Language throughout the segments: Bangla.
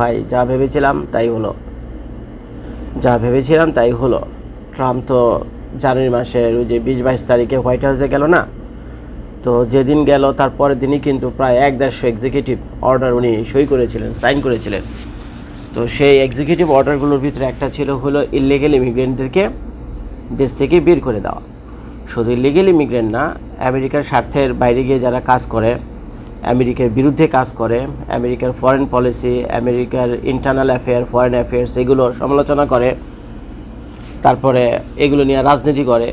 ভাই, যা ভেবেছিলাম তাই হলো। যা ভেবেছিলাম তাই হলো। ট্রাম্প তো জানুয়ারি মাসের ওই যে বিশ বাইশ তারিখে হোয়াইট হাউসে গেল না? তো যেদিন গেল, তার পরের দিনই কিন্তু প্রায় এক দেড়শো এক্সিকিউটিভ অর্ডার উনি সই করেছিলেন সাইন করেছিলেন। তো সেই এক্সিকিউটিভ অর্ডারগুলোর ভিতরে একটা ছিল হলো ইলিগেল ইমিগ্রেন্টদেরকে দেশ থেকে বের করে দেওয়া। শুধু ইলিগেল ইমিগ্রেন্ট না, আমেরিকার স্বার্থের বাইরে গিয়ে যারা কাজ করে আমেরিকার বিরুদ্ধে কাজ করে, আমেরিকার ফরেন পলিসি আমেরিকার ইন্টারনাল অ্যাফেয়ার ফরেন অ্যাফেয়ার্স এগুলো সমালোচনা করে, তারপরে এগুলো নিয়ে রাজনীতি করে,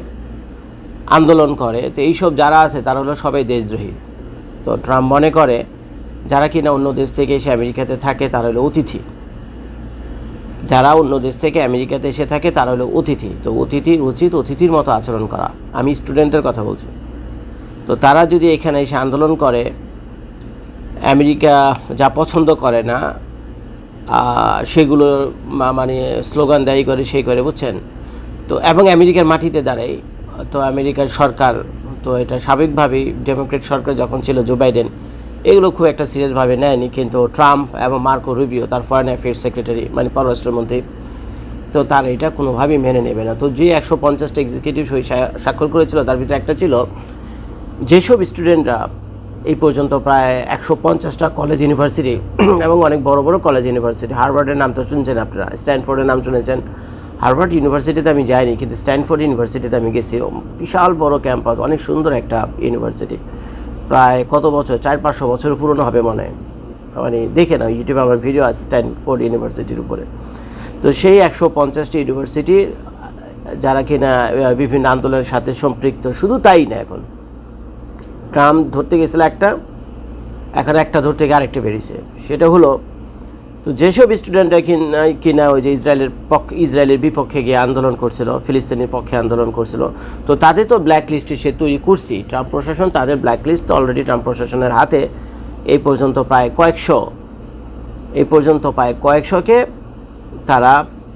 আন্দোলন করে। তো এইসব যারা আছে, তারা হলো সবাই দেশদ্রোহী। তো ট্রাম্প মনে করে, যারা কিনা অন্য দেশ থেকে এসে আমেরিকাতে থাকে, তারা হলো অতিথি। যারা অন্য দেশ থেকে আমেরিকাতে এসে থাকে, তারা হলো অতিথি। তো অতিথির উচিত অতিথির মতো আচরণ করা। আমি স্টুডেন্টের কথা বলছি। তো তারা যদি এখানে এসে আন্দোলন করে আমেরিকা যা পছন্দ করে না সেগুলো মানে স্লোগান দেয়, করে সেই করে, বুঝছেন? তো, এবং আমেরিকার মাটিতে দাঁড়াই তো, আমেরিকার সরকার, তো, এটা স্বাভাবিকভাবেই ডেমোক্রেট সরকার যখন ছিল জো বাইডেন এগুলো খুব একটা সিরিয়াসভাবে নেয়নি, কিন্তু ট্রাম্প এবং মার্কো রুবিও, তার ফরেন অ্যাফেয়ার্স সেক্রেটারি মানে পররাষ্ট্রমন্ত্রী তো তার এটা কোনোভাবেই মেনে নেবে না। তো, যে একশো পঞ্চাশটা এক্সিকিউটিভ সই স্বাক্ষর করেছিল, তার ভিতরে একটা ছিল, যেসব স্টুডেন্টরা এই পর্যন্ত প্রায় একশো পঞ্চাশটা কলেজ ইউনিভার্সিটি এবং অনেক বড় বড় কলেজ ইউনিভার্সিটি হার্ভার্ডের নাম তো শুনছেন আপনারা স্ট্যানফোর্ডের নাম শুনেছেন। হার্ভার্ড ইউনিভার্সিটিতে আমি যাইনি, কিন্তু স্ট্যানফোর্ড ইউনিভার্সিটিতে আমি গেছি। বিশাল বড় ক্যাম্পাস অনেক সুন্দর একটা ইউনিভার্সিটি প্রায় কত বছর? চার পাঁচশো বছর পুরনো হবে মনে হয়। মানে দেখে না ইউটিউবে আমার ভিডিও আছে স্ট্যানফোর্ড ইউনিভার্সিটির উপরে। তো সেই একশো পঞ্চাশটি ইউনিভার্সিটির যারা কিনা বিভিন্ন আন্দোলনের সাথে সম্পৃক্ত, শুধু তাই না এখন। ট্রাম্প ধরতে গেছিল একটা, এখন একটা ধরতে গিয়ে আরেকটা বেরিয়েছে। সেটা হলো, তো যেসব স্টুডেন্টরা কিনা কিনা ওই যে ইসরায়েলের পক্ষ ইসরায়েলের বিপক্ষে গিয়ে আন্দোলন করছিল, ফিলিস্তিনের পক্ষে আন্দোলন করছিল, তো তাদের তো ব্ল্যাক লিস্টে সে তৈরি করছি। ট্রাম্প প্রশাসন তাদের ব্ল্যাক লিস্ট অলরেডি ট্রাম্প প্রশাসনের হাতে। এই পর্যন্ত প্রায় কয়েকশো, এই পর্যন্ত প্রায় কয়েকশোকে তারা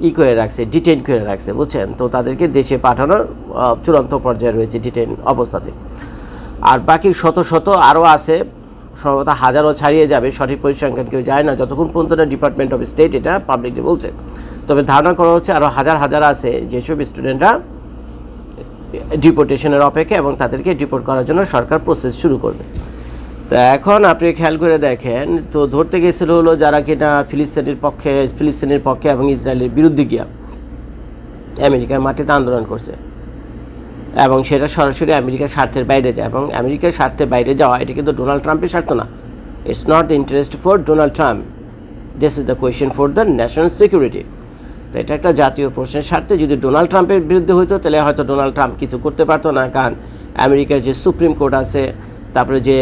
ই করে রাখছে ডিটেইন করে রাখছে, বুঝছেন? তো তাদেরকে দেশে পাঠানোর চূড়ান্ত পর্যায়ে রয়েছে ডিটেইন অবস্থাতে। আর বাকি শত শত আরও আছে। সম্ভবত হাজারও ছাড়িয়ে যাবে, সঠিক পরিসংখ্যান কেউ যায় না, যতক্ষণ পর্যন্ত না ডিপার্টমেন্ট অফ স্টেট এটা পাবলিকলি বলছে। তবে ধারণা করা হচ্ছে আরও হাজার হাজার আছে যেসব স্টুডেন্টরা ডিপোর্টেশনের অপেক্ষা এবং তাদেরকে ডিপোর্ট করার জন্য সরকার প্রসেস শুরু করবে। তা এখন আপনি খেয়াল করে দেখেন, তো ধরতে গেছিল হলো যারা কিনা ফিলিস্তিনের পক্ষে ফিলিস্তিনের পক্ষে এবং ইসরায়েলের বিরুদ্ধে গিয়া আমেরিকার মাটিতে আন্দোলন করছে। এবং সেটা সরাসরি আমেরিকার স্বার্থের বাইরে যায় এবং আমেরিকার স্বার্থের বাইরে যাওয়া, এটা কিন্তু ডোনাল্ড ট্রাম্পের স্বার্থ না। It's not interest for Donald Trump this is the question for the national security তো এটা একটা জাতীয় প্রশ্নের স্বার্থে যদি ডোনাল্ড ট্রাম্পের বিরুদ্ধে হইতো, তাহলে হয়তো ডোনাল্ড ট্রাম্প কিছু করতে পারতো না। কারণ আমেরিকার যে সুপ্রিম কোর্ট আছে, তারপরে যে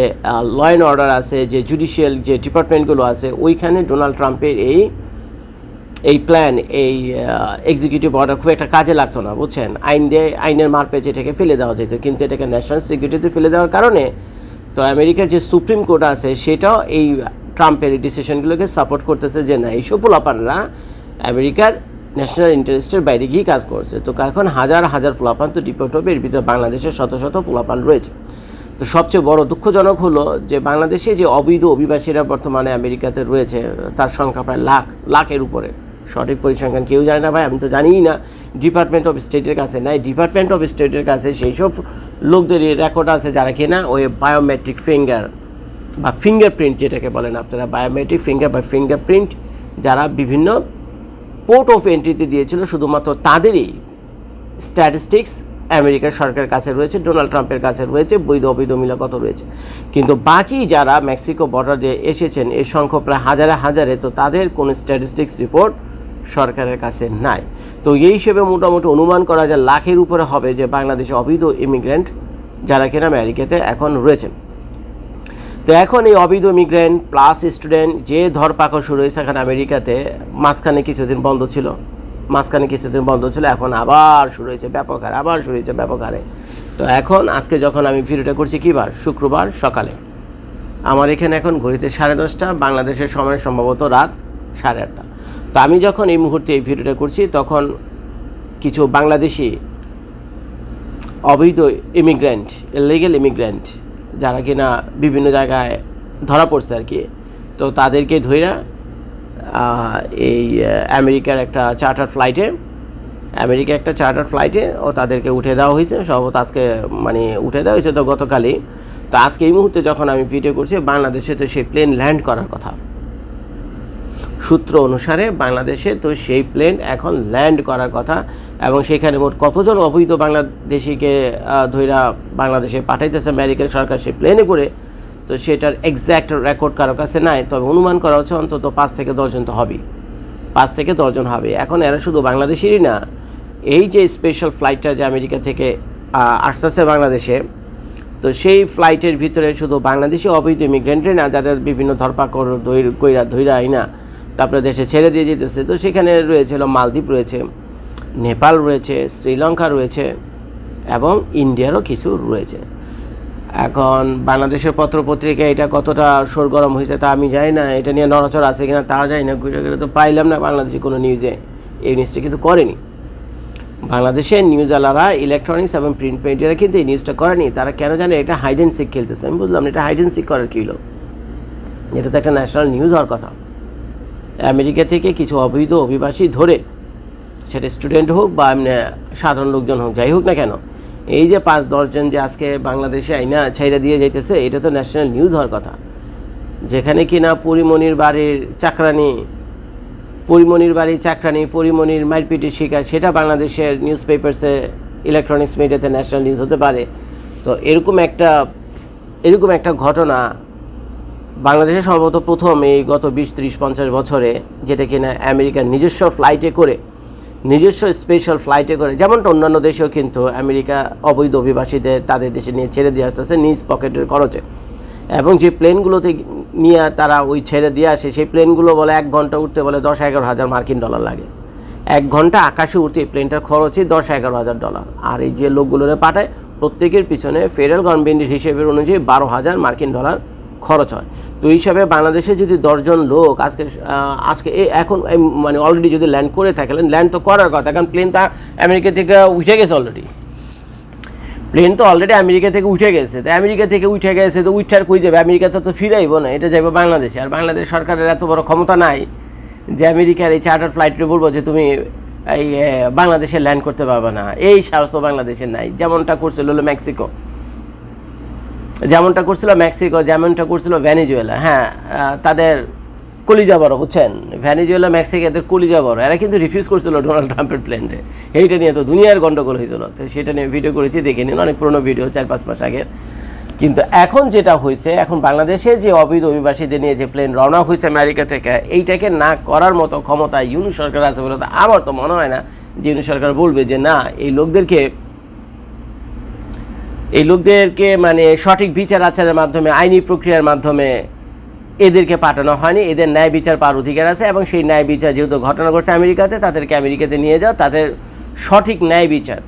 ল অ্যান্ড অর্ডার আছে, যে জুডিশিয়াল যে ডিপার্টমেন্টগুলো আছে, ওইখানে ডোনাল্ড ট্রাম্পের এই এই প্ল্যান এই এক্সিকিউটিভ অর্ডার খুব একটা কাজে লাগতো না, বুঝছেন? আইন দিয়ে, আইনের মার পেয়ে এটাকে ফেলে দেওয়া যেত, কিন্তু এটাকে ন্যাশনাল সিকিউরিটিতে ফেলে দেওয়ার কারণে তো আমেরিকার যে সুপ্রিম কোর্ট আছে, সেটাও এই ট্রাম্পের এই ডিসিশনগুলোকে সাপোর্ট করতেছে যে না, এইসব পোলাপানরা আমেরিকার ন্যাশনাল ইন্টারেস্টের বাইরে গিয়ে কাজ করছে। তো এখন হাজার হাজার পোলাপান তো ডিপোর্ট হবে, এর ভিতরে বাংলাদেশের শত শত পোলাপান রয়েছে। তো সবচেয়ে বড় দুঃখজনক হলো যে বাংলাদেশে যে অবৈধ অভিবাসীরা বর্তমানে আমেরিকাতে রয়েছে, তার সংখ্যা প্রায় লাখ, লাখের উপরে। সঠিক পরিসংখ্যান কেউ জানে না ভাই, আমি তো জানিই না। ডিপার্টমেন্ট অফ স্টেটের কাছে নাই। ডিপার্টমেন্ট অফ স্টেটের কাছে সেই সব লোকদেরই রেকর্ড আছে যারা কিনা ওই বায়োমেট্রিক ফিঙ্গার বা ফিঙ্গারপ্রিন্ট যেটাকে বলেন আপনারা বায়োমেট্রিক ফিঙ্গার বা ফিঙ্গারপ্রিন্ট যারা বিভিন্ন পোর্ট অফ এন্ট্রিতে দিয়েছিল, শুধুমাত্র তাদেরই স্ট্যাটিস্টিক্স আমেরিকার সরকারের কাছে রয়েছে ডোনাল্ড ট্রাম্পের কাছে রয়েছে, বৈধ অবৈধ মিলা কত রয়েছে। কিন্তু বাকি যারা মেক্সিকো বর্ডার দিয়ে এসেছেন এর সংখ্যা প্রায় হাজারে হাজারে, তো তাদের কোনো স্ট্যাটিস্টিক্স রিপোর্ট সরকারের কাছে নাই। তো এই হিসেবে মোটামুটি অনুমান করা যায় লাখের উপরে হবে যে বাংলাদেশে অবৈধ ইমিগ্রেন্ট যারা কিনা আমেরিকাতে এখন রয়েছেন। তো এখন এই অবৈধ মিগ্রেন্ট প্লাস স্টুডেন্ট যে ধরপাকড় শুরু হয়েছে এখন আমেরিকাতে, মাঝখানে কিছুদিন বন্ধ ছিল। মাঝখানে কিছুদিন বন্ধ ছিল, এখন আবার শুরু হয়েছে, ব্যাপক হারে, আবার শুরু হয়েছে ব্যাপক হারে। তো এখন আজকে যখন আমি ভিডিওটা করছি কী বার শুক্রবার সকালে। আমার এখানে এখন ঘড়িতে সাড়ে দশটা, বাংলাদেশের সময় সম্ভবত রাত সাড়ে আটটা। তো আমি যখন এই মুহূর্তে এই ভিডিওটা করছি, তখন কিছু বাংলাদেশি অবৈধ ইমিগ্রেন্ট ইলিগেল ইমিগ্রেন্ট যারা কিনা বিভিন্ন জায়গায় ধরা পড়ছে আর কি, তো তাদেরকে ধইরা এই আমেরিকার একটা চার্টার ফ্লাইটে আমেরিকা একটা চার্টার ফ্লাইটে ও তাদেরকে উঠে দেওয়া হয়েছে, সম্ভবত আজকে মানে উঠে দেওয়া হয়েছে তো গতকালই। তো আজকে এই মুহূর্তে যখন আমি ভিডিও করছি, বাংলাদেশে তো সেই প্লেন ল্যান্ড করার কথা। সূত্র অনুসারে বাংলাদেশে তো সেই প্লেন এখন ল্যান্ড করার কথা এবং সেখানে মোট কতজন অবৈধ বাংলাদেশিকে ধইরা বাংলাদেশে পাঠাইতেছে আমেরিকান সরকার সেই প্লেনে করে, তো সেটার এক্স্যাক্ট রেকর্ড কারও কাছে নাই। তবে অনুমান করা হচ্ছে অন্তত পাঁচ থেকে দশজন তো হবেই। পাঁচ থেকে দশজন হবে। এখন এরা শুধু বাংলাদেশেরই না, এই যে স্পেশাল ফ্লাইটটা যে আমেরিকা থেকে আসতেছে বাংলাদেশে তো সেই ফ্লাইটের ভিতরে শুধু বাংলাদেশি অবৈধ ইমিগ্রেন্টই না, যাদের বিভিন্ন ধরপাকড় কইরা, ধৈরা আইনা তারপরে দেশে ছেড়ে দিয়ে যেতেছে। তো সেখানে রয়েছে হলো মালদ্বীপ রয়েছে, নেপাল রয়েছে, শ্রীলঙ্কা রয়েছে এবং ইন্ডিয়ারও কিছু রয়েছে। এখন বাংলাদেশের পত্রপত্রিকায় এটা কতটা সরগরম হয়েছে তা আমি জানি না, এটা নিয়ে নড়াচড় আছে কিনা তা জানি না, ঘুরে ঘুরে তো পাইলাম না বাংলাদেশে কোনো নিউজে এই নিউজটা কিন্তু করেনি। বাংলাদেশের নিউজ আলারা ইলেকট্রনিক্স এবং প্রিন্ট মিডিয়ারা কিন্তু এই নিউজটা করেনি। তারা কেন জানে এটা হাইড অ্যান্ড সিক খেলতেছে। আমি বুঝলাম এটা হাইড অ্যান্ড সিক করার কী হলো এটা তো একটা ন্যাশনাল নিউজ হওয়ার কথা। আমেরিকা থেকে কিছু অবৈধ অভিবাসী ধরে, সেটা স্টুডেন্ট হোক বা এমনি সাধারণ লোকজন হোক, যাই হোক না কেন, এই যে পাঁচ দশজন যে আজকে বাংলাদেশে আইনা ছাইরা দিয়ে যাইতেছে, এটা তো ন্যাশনাল নিউজ হওয়ার কথা। যেখানে কিনা পরিমণির বাড়ির চাকরানি পরিমণির বাড়ি, চাকরানি পরিমণির মারপিটের শিকার, সেটা বাংলাদেশের নিউজ পেপারসে ইলেকট্রনিক্স মিডিয়াতে ন্যাশনাল নিউজ হতে পারে। তো এরকম একটা এরকম একটা ঘটনা বাংলাদেশে সর্বত প্রথম এই গত বিশ, ত্রিশ, পঞ্চাশ বছরে, যেটা কিনা আমেরিকার নিজস্ব ফ্লাইটে করে, নিজস্ব স্পেশাল ফ্লাইটে করে, যেমনটা অন্যান্য দেশেও কিন্তু আমেরিকা অবৈধ অভিবাসীদের তাদের দেশে নিয়ে ছেড়ে দিয়ে আসতেছে নিজ পকেটের খরচে। এবং যে প্লেনগুলোতে নিয়ে তারা ওই ছেড়ে দিয়ে আসে। সেই প্লেনগুলো বলে এক ঘণ্টা উঠতে বলে দশ এগারো হাজার মার্কিন ডলার লাগে। এক ঘণ্টা আকাশে উঠতে প্লেনটার খরচই দশ এগারো হাজার ডলার। আর এই যে লোকগুলোরে পাঠায়, প্রত্যেকের পিছনে ফেডারেল গভর্নমেন্টের হিসেবের অনুযায়ী বারো হাজার মার্কিন ডলার খরচ হয়। তো হিসাবে বাংলাদেশে যদি দশজন লোক আজকে আজকে এখন মানে অলরেডি যদি ল্যান্ড করে থাকে ল্যান্ড তো করার কথা, কারণ প্লেন তা আমেরিকা থেকে উঠে গেছে অলরেডি প্লেন তো অলরেডি আমেরিকা থেকে উঠে গেছে। তো আমেরিকা থেকে উঠে গেছে তো উঠার কই যাবে? আমেরিকা তো তো ফিরাইব না, এটা যাবে বাংলাদেশে। আর বাংলাদেশ সরকারের এত বড় ক্ষমতা নাই যে আমেরিকার এই চার্টার ফ্লাইটে বলব যে তুমি এই বাংলাদেশে ল্যান্ড করতে পারবে না। এই সাহস তো বাংলাদেশের নাই। যেমনটা করছিল হলো মেক্সিকো। যেমনটা করছিল মেক্সিকো, যেমনটা করছিল ভ্যানিজুয়েলা হ্যাঁ তাদের কলিজা বড়, বুঝছেন? ভ্যানিজুয়েলা মেক্সিকো এদের কলিজা বড়। এরা কিন্তু রিফিউজ করছিল ডোনাল্ড ট্রাম্পের প্লেনে এইটা নিয়ে তো দুনিয়ার গন্ডগোল হয়েছিল। তো সেটা নিয়ে ভিডিও করেছি, দেখে নিন। অনেক পুরনো ভিডিও চার পাঁচ মাস আগের। কিন্তু এখন যেটা হয়েছে, এখন বাংলাদেশে যে অবৈধ অভিবাসীদের নিয়ে যে প্লেন রওনা হয়েছে আমেরিকা থেকে, এইটাকে না করার মতো ক্ষমতা ইউনু সরকার আছে বলে তো আমার তো মনে হয় না যে ইউনু সরকার বলবে যে, না, এই লোকদেরকে এই লোকদেরকে মানে সঠিক বিচার আচারের মাধ্যমে, আইনি প্রক্রিয়ার মাধ্যমে এদেরকে পাঠানো হয়নি। এদের ন্যায় বিচার পাওয়ার অধিকার আছে এবং সেই ন্যায় বিচার যেহেতু ঘটনা ঘটছে আমেরিকাতে, তাদেরকে আমেরিকাতে নিয়ে যাও, তাদের সঠিক ন্যায় বিচার।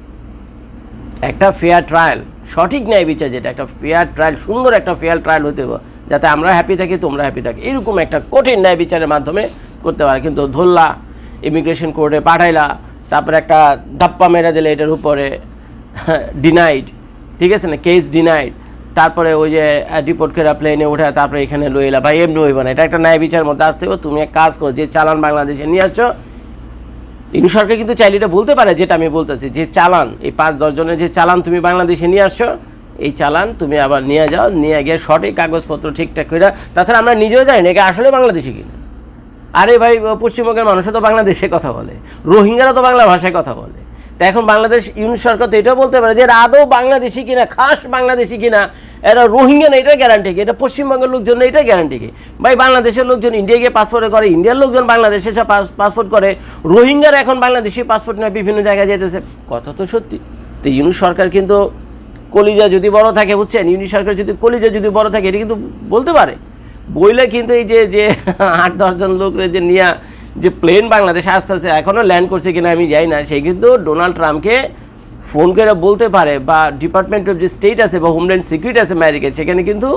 একটা ফেয়ার ট্রায়াল সঠিক ন্যায় বিচার যেটা, একটা ফেয়ার ট্রায়াল সুন্দর একটা ফেয়ার ট্রায়াল হতে হবে, যাতে আমরা হ্যাপি থাকি, তোমরা হ্যাপি থাকি। এরকম একটা কঠিন ন্যায় বিচারের মাধ্যমে করতে পারে। কিন্তু ধরলা ইমিগ্রেশন কোর্টে পাঠাইলা, তারপরে একটা ধাপ্পা মেরে দিলে এটার উপরে ডিনাইড ঠিক আছে না? কেস ডিনাইড তারপরে ওই যে ডিপোর্ট করে প্লেনে উঠে তারপরে এখানে লই এলা। ভাই, এমনি হইব না। এটা একটা ন্যায় বিচার মধ্যে আসতে তুমি এক কাজ করো, যে চালান বাংলাদেশে নিয়ে আসছো, ইনু সরকার কিন্তু চাইলে এটা বলতে পারে, যেটা আমি বলতেছি, যে চালান, এই পাঁচ দশজনের যে চালান তুমি বাংলাদেশে নিয়ে আসছো, এই চালান তুমি আবার নিয়ে যাও, নিয়ে গিয়ে সঠিক কাগজপত্র ঠিকঠাক করে তাছাড়া আমরা নিজেও জানি না এটা আসলে বাংলাদেশি কিনা। আরে ভাই পশ্চিমবঙ্গের মানুষও তো বাংলাদেশে কথা বলে, রোহিঙ্গারা তো বাংলা ভাষায় কথা বলে। তা এখন বাংলাদেশ ইউনি সরকার তো এটাও বলতে পারে যে এরা আদৌ বাংলাদেশি কিনা, খাস বাংলাদেশি কিনা, এরা রোহিঙ্গা না এটা গ্যারান্টি কি? এটা পশ্চিমবঙ্গের লোকজন এটা গ্যারান্টি কি? ভাই, বাংলাদেশের লোকজন ইন্ডিয়া গিয়ে পাসপোর্ট করে ইন্ডিয়ার লোকজন বাংলাদেশে এসে পাসপোর্ট করে, রোহিঙ্গার এখন বাংলাদেশি পাসপোর্ট নিয়ে বিভিন্ন জায়গায় যেতেছে কথা তো সত্যি। তো ইউনি সরকার কিন্তু কলিজা যদি বড় থাকে, বুঝছেন? ইউনি সরকার যদি কলিজা যদি বড় থাকে, এটা কিন্তু বলতে পারে। বইলে কিন্তু এই যে যে আট দশজন লোক যে নিয়ে যে প্লেন বাংলাদেশে আস্তে আস্তে এখনও ল্যান্ড করছে কিনা আমি যাই না, সে কিন্তু ডোনাল্ড ট্রাম্পকে ফোন করে বলতে পারে বা ডিপার্টমেন্ট অফ যে স্টেট আছে বা হোমল্যান্ড সিকিউরিটি আছে আমেরিকায় সেখানে কিন্তু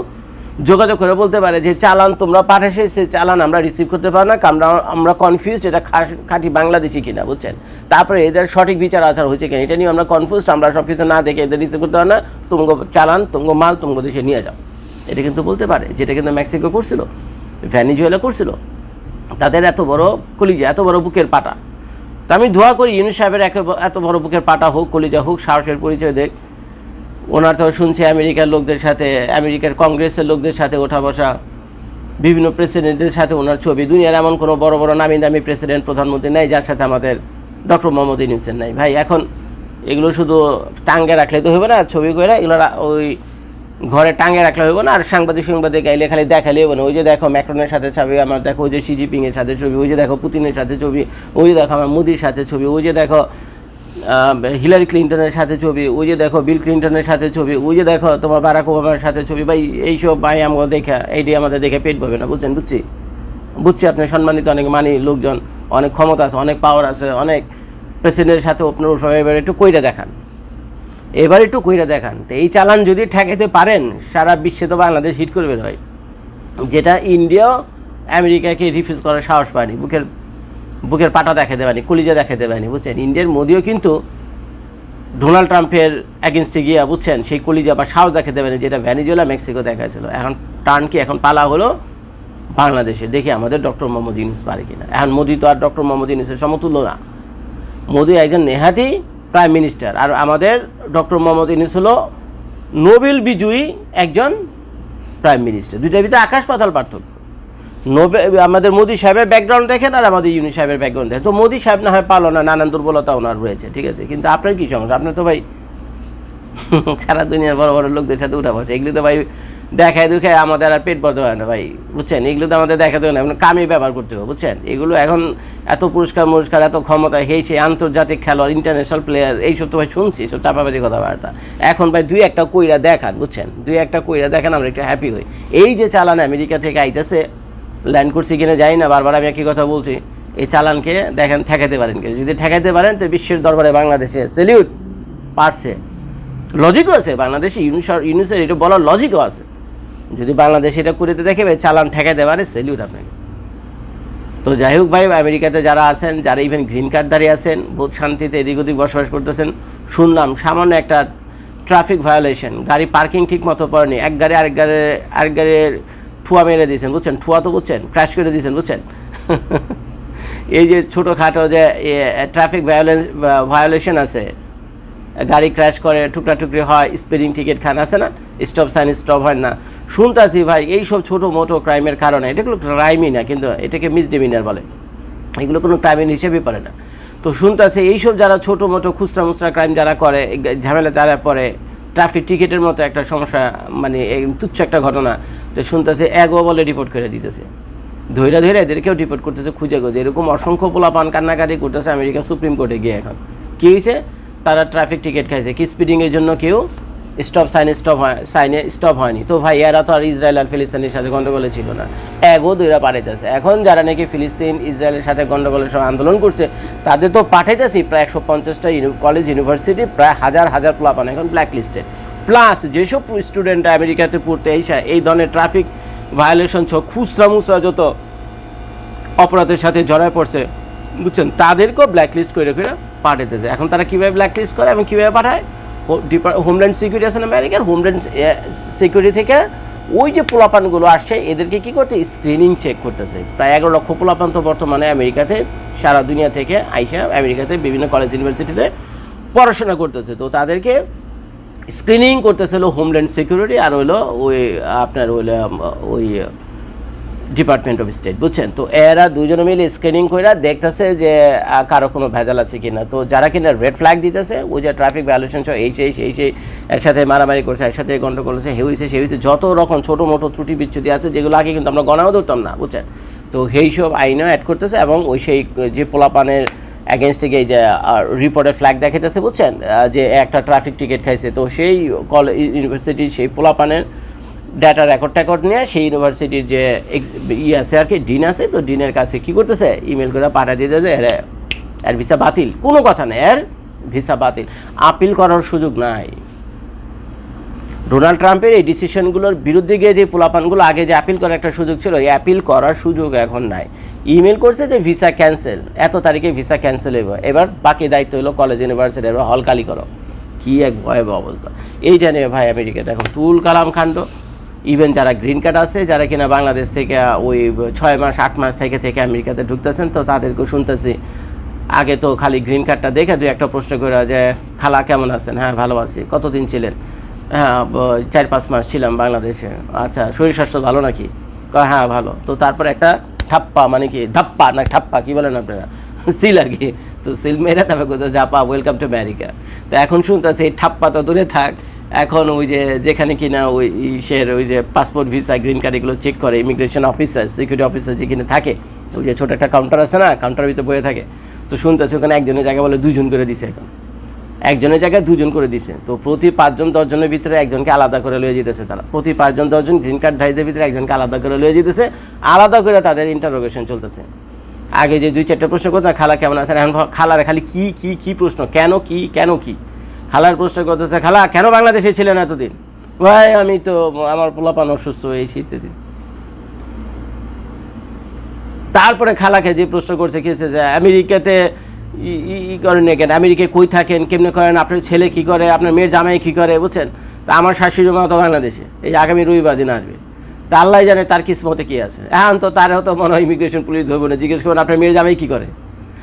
যোগাযোগ করে বলতে পারে যে চালান তোমরা পাঠাসে সে চালান আমরা রিসিভ করতে পারো না আমরা আমরা কনফিউজড এটা খাঁটি বাংলাদেশি কিনা, বুঝছেন? তারপরে এদের সঠিক বিচার আচার হয়েছে কিনা, এটা নিয়ে আমরা কনফিউজ আমরা সব কিছু না দেখে এদের রিসিভ করতে পারো না তুমগো চালান তুমগো মাল তুমগো দেশে নিয়ে যাও। এটা কিন্তু বলতে পারে, যেটা কিন্তু মেক্সিকো করছিল ভ্যানিজুয়েলা করছিল। তাদের এত বড় কলিজা, এত বড় বুকের পাটা। তা আমি ধোয়া করি ইউনুস সাহেবের এত বড় বুকের পাটা হোক, কলিজা হোক, সাহসের পরিচয় দেখ ওনার তো শুনছি আমেরিকার লোকদের সাথে, আমেরিকার কংগ্রেসের লোকদের সাথে ওঠা বসা, বিভিন্ন প্রেসিডেন্টের সাথে ওনার ছবি। দুনিয়ার এমন কোনো বড় বড় নামি দামি প্রেসিডেন্ট প্রধানমন্ত্রী নেই, যার সাথে আমাদের ডক্টর মোহাম্মদ ইউনুসের নাই। ভাই, এখন এগুলো শুধু টাঙ্গে রাখলে তো হবে না, ছবি করে এগুলো ওই ঘরে টাঙ্গে রাখলে হবে না, আর সাংবাদিক সাংবাদিক গাইলে খালি দেখালে হবে না। ওই যে দেখো, ম্যাক্রনের সাথে ছবি, আমার দেখো, ওই যে জিপিং এর সাথে ছবি, ওই যে দেখো, পুতিনের সাথে ছবি, ওই যে দেখো, আমার মোদির সাথে ছবি, ওই যে দেখো হিলারি ক্লিন্টনের সাথে ছবি, ওই যে দেখো, বিল ক্লিন্টনের সাথে ছবি, ওই যে দেখো, তোমার বারাক ওবামার সাথে ছবি। ভাই, এইসব ভাই আমাকে দেখা এইটি আমাদের দেখে পেট পাবে না, বুঝছেন? বুঝছি? বুঝছি, আপনি সম্মানিত অনেক মানি লোকজন, অনেক ক্ষমতা আছে, অনেক পাওয়ার আছে, অনেক প্রেসিডেন্টের সাথে আপনার একটু কইরা দেখান। এবার একটু কইরা দেখান। তো এই চালান যদি ঠেকাতে পারেন, সারা বিশ্বে তো বাংলাদেশ হিট করবে ভাই যেটা ইন্ডিয়াও আমেরিকাকে রিফিউজ করার সাহস পায়নি। বুকের বুকের পাটা দেখাতে পারেনি, কলিজা দেখাতে পারেনি, বুঝছেন? ইন্ডিয়ার মোদিও কিন্তু ডোনাল্ড ট্রাম্পের অ্যাগেনস্টে গিয়া, বুঝছেন? সেই কলিজা বা সাহস দেখাতে পারেনি, যেটা ভ্যানিজুয়েলা মেক্সিকো দেখাচ্ছিল এখন টার্ন কি এখন পালা হলো? বাংলাদেশে। দেখি আমাদের ডক্টর মোহাম্মদ ইউনুস পারে কিনা। এখন মোদি তো আর ডক্টর মোহাম্মদ ইউনুসের সমতুল্য না। মোদি একজন নেহাতি প্রাইম মিনিস্টার আর আমাদের ডক্টর মোহাম্মদ ইউনুস হলো নোবেল বিজয়ী একজন প্রাইম মিনিস্টার দুইটার ভিতরে আকাশ পাতাল পার্থক্য। নোবেল আমাদের মোদি সাহেবের ব্যাকগ্রাউন্ড দেখেন আর আমাদের ইউনি সাহেবের ব্যাকগ্রাউন্ড দেখেন। তো মোদী সাহেব না হয় পালো না, নানান দুর্বলতা ওনার রয়েছে ঠিক আছে? কিন্তু আপনার কী সমস্যা? আপনার তো ভাই সারা দুনিয়ার বড় বড় লোকদের সাথে উঠা বসে। এগুলো তো ভাই দেখায় দুখায় আমাদের আর পেট ভরতে হয় না ভাই, বুঝছেন? এগুলো তো আমাদের দেখাতে হয় না কামে ব্যবহার করতে হবে, বুঝছেন? এগুলো এখন এত পুরস্কার মুরস্কার এত ক্ষমতা সেই সেই আন্তর্জাতিক খেলোয়াড় ইন্টারন্যাশনাল প্লেয়ার এইসব তো ভাই শুনছি সব চাপাবাজি কথাবার্তা। এখন ভাই দুই একটা কইরা দেখান, বুঝছেন? দুই একটা কইরা দেখান, আমরা একটু হ্যাপি হই। এই যে চালান আমেরিকা থেকে আইতেছে ল্যান্ড করছি কিনা যাই না, বারবার আমি একই কথা বলছি, এই চালানকে দেখেন ঠেকাতে পারেন কি যদি ঠেকাতে পারেন, তো বিশ্বের দরবারে বাংলাদেশে সেলিউট পারছে। লজিকও আছে, বাংলাদেশে ইউনুস ইউনুসের, এটা বলার লজিকও আছে। যদি বাংলাদেশ এটা করে দেখে চালান ঠেকাতে পারে সেলিউট আপনাকে। তো যাই হোক ভাই, আমেরিকাতে যারা আছেন, যারা ইভেন গ্রিন কার্ডধারী আছেন, বহুত শান্তিতে এদিক ওদিক বসবাস করতেছেন, শুনলাম সামান্য একটা ট্রাফিক ভায়োলেশন গাড়ি পার্কিং ঠিক মতো করেনি এক গাড়ি আরেক গাড়ি, আরেক গাড়ির ঠুয়া মেরে দিয়েছেন, বুঝছেন? ঠুয়া তো বুঝছেন ক্র্যাশ করে দিয়েছেন, বুঝছেন? এই যে ছোটোখাটো যে ট্রাফিক ভায়োলেন্স ভায়োলেশন আছে গাড়ি ক্র্যাশ করে টুকরা টুকরি হয় স্পিডিং টিকিট খান, আছে না? স্টপ সাইন স্টপ হয় না। শুনতেছি ভাই এইসব ছোটো মোটো ক্রাইমের কারণে, এটা কোনো ক্রাইমই না, কিন্তু এটাকে মিসডিমিনার বলে। এগুলো কোনো ক্রাইমের হিসেবেই পড়ে না। তো শুনতেছে এইসব যারা ছোটো মোটো খুচরা মুচরা ক্রাইম যারা করে, ঝামেলা যারা পড়ে ট্রাফিক টিকিটের মতো একটা সমস্যা মানে তুচ্ছ একটা ঘটনা, তো শুনতেছে এগো বলে রিপোর্ট করে দিতেছে। ধৈরা ধৈরা এদেরকেও রিপোর্ট করতেছে, খুঁজে খুঁজে। এরকম অসংখ্য পোলাপান কান্নাকাটি করতেছে আমেরিকা সুপ্রিম কোর্টে গিয়ে এখন। কী হয়েছে তারা ট্রাফিক টিকিট খাইছে। কি স্পিডিংয়ের জন্য কেউ স্টপ সাইনে স্টপ হয় সাইনে স্টপ হয়নি। তো ভাই, এরা তো আর ইসরায়েল আর ফিলিস্তিনের সাথে গন্ডগোলে ছিল না। এগো দুইরা পাঠাইতেছে। এখন যারা নাকি ফিলিস্তিন, ইসরায়েলের সাথে গন্ডগোলের সব আন্দোলন করছে, তাদের তো পাঠাইতেছি প্রায় একশো পঞ্চাশটা কলেজ ইউনিভার্সিটি প্রায় হাজার হাজার প্লাপান এখন ব্ল্যাক লিস্টেড প্লাস যেসব স্টুডেন্ট আমেরিকাতে পড়তে এইসা এই ধরনের ট্রাফিক ভায়োলেশন ছ, খুচরা মুচরা যত অপরাধের সাথে জড়ায় পড়ছে, বুঝছেন? তাদেরকেও ব্ল্যাকলিস্ট করে করে পাঠাইতেছে। এখন তারা কীভাবে ব্ল্যাকলিস্ট করে এবং কীভাবে পাঠায়? হোমল্যান্ড সিকিউরিটি আছে আমেরিকার হোমল্যান্ড সিকিউরিটি থেকে ওই যে পোলাপানগুলো আসছে এদেরকে কি করতে? স্ক্রিনিং চেক করতেছে। প্রায় এগারো লক্ষ পোলাপান তো বর্তমানে আমেরিকাতে সারা দুনিয়া থেকে আইসা আমেরিকাতে বিভিন্ন কলেজ ইউনিভার্সিটিতে পড়াশোনা করতেছে। তো তাদেরকে স্ক্রিনিং করতেছে হলো হোমল্যান্ড সিকিউরিটি আর হইল ওই আপনার হইল ওই ডিপার্টমেন্ট অফ স্টেট বুঝছেন? তো এরা দুজনে মিলে স্ক্রিনিং করে দেখতেছে যে কারও কোনো ভেজাল আছে কিনা। তো যারা কিনা রেড ফ্ল্যাগ দিতেছে, ওই যে ট্রাফিক ভ্যালুয়েশন সহ এই সেই সেই সেই একসাথে মারামারি করছে, একসাথে গন্ডগোল হচ্ছে হে হয়েছে সে হয়েছে যত রকম ছোটো মোটো ত্রুটি বিচ্ছুতি আছে, যেগুলো আগে কিন্তু আমরা গণাও ধরতাম না, বুঝছেন? তো সেই সব আইনও অ্যাড করতেছে এবং ওই সেই, যে পোলাপানের অ্যাগেনস্টে গিয়ে যে রিপোর্টের ফ্ল্যাগ দেখাইতেছে, বুঝছেন? যে একটা ট্রাফিক টিকিট খাইছে, তো সেই কল ইউনিভার্সিটির সেই পোলাপানের ডাটা রেকর্ড টেকর্ড নিয়ে সেই ইউনিভার্সিটির যে ই আছে আর কি, ডিন আছে, তো ডিনের কাছে কি করতেছে? ইমেল করে পাঠা দিয়ে যে এর এর ভিসা বাতিল। কোনো কথা নেই, এর ভিসা বাতিল। আপিল করার সুযোগ নাই। ডোনাল্ড ট্রাম্পের এই ডিসিশনগুলোর বিরুদ্ধে গিয়ে যে পোলাপানগুলো আগে যে আপিল করার একটা সুযোগ ছিল, এই অ্যাপিল করার সুযোগ এখন নাই। ইমেল করছে যে ভিসা ক্যান্সেল এত তারিখে ভিসা ক্যান্সেল হইব। এবার বাকি দায়িত্ব হলো কলেজ ইউনিভার্সিটি এবার হল খালি করো। কি এক ভয়াবহ অবস্থা। এইটা নিয়ে ভাই আমেরিকাতে এখন তুল কালাম কাণ্ড ইভেন যারা গ্রিন কার্ড আছে, যারা কিনা বাংলাদেশ থেকে ওই ছয় মাস, আট মাস থেকে থেকে আমেরিকাতে ঢুকতেছেন, তো তাদেরকেও শুনতেছি। আগে তো খালি গ্রিন কার্ডটা দেখে দুই একটা প্রশ্ন করে, যে খালা কেমন আছেন? হ্যাঁ ভালো আছি। কতদিন ছিলেন? হ্যাঁ চার পাঁচ মাস ছিলাম বাংলাদেশে। আচ্ছা শরীর স্বাস্থ্য ভালো নাকি? হ্যাঁ ভালো। তো তারপর একটা ঠাপ্পা মানে কি? ধাপ্পা না ঠাপ্পা, কি বলেন আপনারা? সিল আর কি। তো সিল মেয়েরা তারপর কোথাও জাপা ওয়েলকাম টু আমেরিকা তো এখন শুনতেছে, এই ঠাপ্পা তো দূরে থাক। এখন ওই যে, যেখানে কিনা ওই ইসের ওই যে পাসপোর্ট ভিসা গ্রিন কার্ড এগুলো চেক করে ইমিগ্রেশন অফিসার সিকিউরিটি অফিসার যেখানে থাকে। ওই যে ছোটো একটা কাউন্টার আছে না কাউন্টারের ভিতরে বয়ে থাকে। তো শুনতেছে, ওখানে একজনের জায়গায় বলে দুজন করে দিছে এখন। একজনের জায়গায় দুজন করে দিছে। তো প্রতি পাঁচজন, দশজনের ভিতরে একজনকে আলাদা করে লয়ে যেতেছে তারা। প্রতি পাঁচজন, দশজন গ্রিন কার্ড ধারীদের ভিতরে একজনকে আলাদা করে লয়ে যেতেছে। আলাদা করে তাদের ইন্টারোগেশন চলতেছে। আগে যে দুই চারটা প্রশ্ন করতো, খালা কেমন আছে? এখন খালার খালি কি কি কি প্রশ্ন? কেন, কি কেন, কি? খালার প্রশ্ন করতেছে, খালা, কেন বাংলাদেশে ছিলেন এতদিন? ভাই, আমি তো আমার পোলাপান অসুস্থ হয়েছি দিন তারপরে খালাকে যে প্রশ্ন করছে, কি যে, আমেরিকাতে ই- করেন কেন? আমেরিকায় কই থাকেন? কেমনে করেন? আপনার ছেলে কি করে? আপনার মেয়ের জামাই কি করে? বুঝছেন? তা আমার শাশুড়ি মা তো বাংলাদেশে। এই আগামী রবিবার দিন আসবে। তা আল্লাহ জানে তার কিসমতে কী আছে। এখন তো তার হতো মনে হয় ইমিগ্রেশন পুলিশ ধরবো না। জিজ্ঞেস করবেন আপনার মেয়ের জামাই কী করে?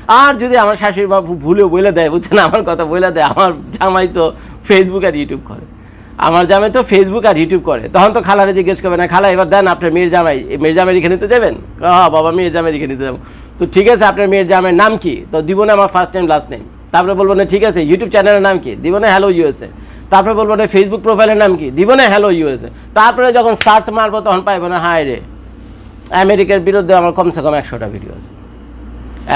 আর যদি আমার শাশুড়ি মা ভুলে ভুলেও বলে দেয়, বুঝছেন? আমার কথা বলে দেয়, আমার জামাই তো ফেসবুক আর ইউটিউব করে। আমার জামাই তো ফেসবুক আর ইউটিউব করে। তখন তো খালারে জিজ্ঞেস করবে না, খালা, এবার দেন আপনার মেয়ের জামাই মেয়ের জামাই এখানে নিতে যাবেন? হ্যাঁ বাবা, মেয়ের জামাই এখানে নিতে যাব। তো ঠিক আছে, আপনার মেয়ের জামাইয়ের নাম কি? তো দিব না, আমার ফার্স্ট টাইম লাস্ট নেম তারপরে বলব না, ঠিক আছে ইউটিউব চ্যানেলের নাম কি? দিব না হ্যালো ইউএসএ তারপরে বলব না ফেসবুক প্রোফাইলের নাম কি? দিব না হ্যালো ইউএসএ তারপরে যখন সার্চ মারবো, তখন পাইবো না। হায় রে, আমেরিকার বিরুদ্ধে আমার কমসে কম একশোটা ভিডিও আছে।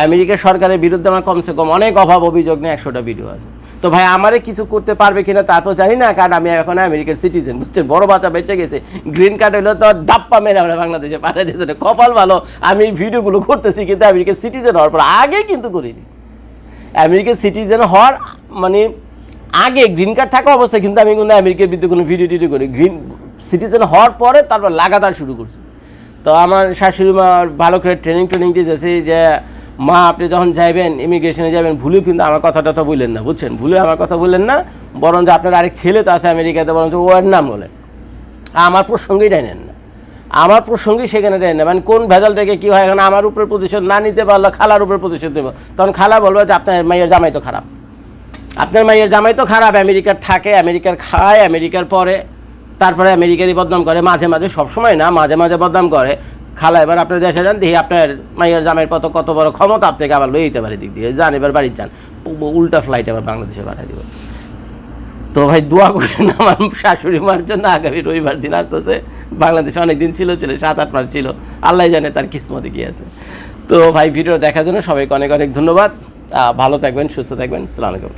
আমেরিকা সরকারের বিরুদ্ধে আমার কমসে কম অনেক অভাব, অভিযোগ নিয়ে একশোটা ভিডিও আছে। তো ভাই, আমারে কিছু করতে পারবে কিনা তা তো জানি না, কারণ আমি এখন আমেরিকার সিটিজেন বুঝছেন? বড় বাচ্চা বেঁচে গেছে গ্রিন কার্ড হইল তো ডাপ্পা মেরে আমরা বাংলাদেশে পাঠিয়ে দিয়েছে কপাল ভালো, আমি এই ভিডিওগুলো করতেছি কিন্তু আমেরিকার সিটিজেন হওয়ার পর আগে কিন্তু করিনি। আমেরিকার সিটিজেন হওয়ার মানে আগে গ্রিন কার্ড থাকা অবস্থায় কিন্তু আমি কিন্তু আমেরিকার বিরুদ্ধে কোনো ভিডিও টিডিও করি গ্রিন সিটিজেন হওয়ার পরে তারপর লাগাতার শুরু করছি। তো আমার শাশুড়ি মা ভালো করে ট্রেনিং ট্রেনিং দিয়েছে যে মা, আপনি যখন যাইবেন ইমিগ্রেশনে যাবেন ভুলেও কিন্তু আমার কথাটা তো বললেন না, বুঝছেন? ভুলে আমার কথা বললেন না বরং যে আপনার আরেক ছেলে তো আছে আমেরিকাতে বরং যে ওর নাম বলেন। আমার প্রসঙ্গেই নেন না। আমার প্রসঙ্গেই সেখানে দেয় না। মানে কোন ভেজাল থেকে কী হয়, এখন আমার উপরে প্রতিশোধ না নিতে পারলে খালার উপরে প্রতিশোধ দেবো। তখন খালা বলব যে, আপনার মাইয়ের জামাই তো খারাপ। আপনার মাইয়ের জামাই তো খারাপ। আমেরিকার থাকে, আমেরিকার খায়, আমেরিকার পরে। তারপরে আমেরিকারই বদনাম করে, মাঝে মাঝে সবসময় না, মাঝে মাঝে বদনাম করে। খালা, এবার আপনার দেশে যান, দেখি আপনার মাইয়ের জামাইয়ের কত কত বড় ক্ষমতা, আপনাকে আবার লই যেতে পারে দিক দিয়ে। যান, এবার বাড়ির যান। উল্টা ফ্লাইট আবার বাংলাদেশে পাঠিয়ে দিব। তো ভাই, দোয়া করেন আমার শাশুড়ি মার জন্য আগামী রবিবার দিন আসতেছে। বাংলাদেশে অনেক দিন ছিল ছিল, সাত, আট মাস ছিল। আল্লাহ জানে তার কিসমতে কি আছে। তো ভাই, ভিডিও দেখার জন্য সবাইকে অনেক অনেক ধন্যবাদ। ভালো থাকবেন, সুস্থ থাকবেন। সালাম আলাইকুম।